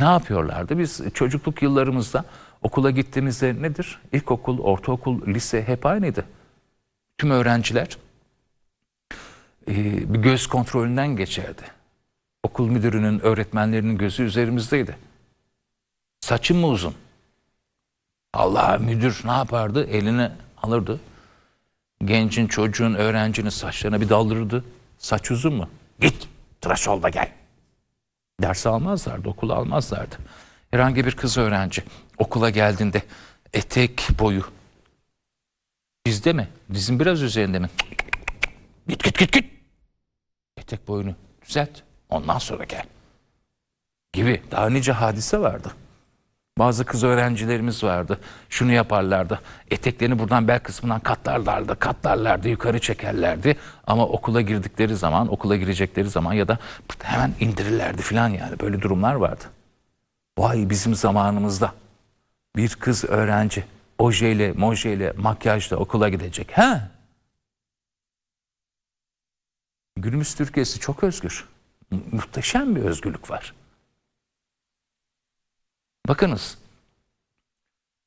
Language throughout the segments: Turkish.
ne yapıyorlardı? Biz çocukluk yıllarımızda okula gittiğimizde nedir? İlkokul, ortaokul, lise hep aynıydı. Tüm öğrenciler e, bir göz kontrolünden geçerdi. Okul müdürünün, öğretmenlerinin gözü üzerimizdeydi. Saçım mı uzun? Allah müdür ne yapardı? Elini alırdı. Gencin, çocuğun, öğrencinin saçlarına bir daldırırdı. Saç uzun mu? Git tıraş ol da gel. Ders almazlardı, okula almazlardı. Herhangi bir kız öğrenci okula geldiğinde etek boyu dizde mi? Dizin biraz üzerinde mi? Git git git git. Etek boyunu düzelt. Ondan sonra gel. Gibi daha nice hadise vardı. Bazı kız öğrencilerimiz vardı. Şunu yaparlardı. Eteklerini buradan bel kısmından katlarlardı. Katlarlardı, yukarı çekerlerdi. Ama okula girdikleri zaman, okula girecekleri zaman ya da hemen indirirlerdi falan yani. Böyle durumlar vardı. Vay bizim zamanımızda bir kız öğrenci ojeyle, mojeyle, makyajla okula gidecek. Ha? Günümüz Türkiye'si çok özgür. Mu- Muhteşem bir özgürlük var. Bakınız,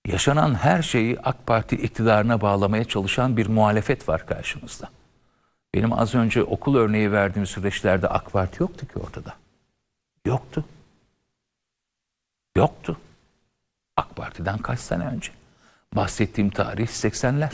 yaşanan her şeyi AK Parti iktidarına bağlamaya çalışan bir muhalefet var karşımızda. Benim az önce okul örneği verdiğim süreçlerde AK Parti yoktu ki ortada. Yoktu. Yoktu. AK Parti'den kaç sene önce? Bahsettiğim tarih 80'ler.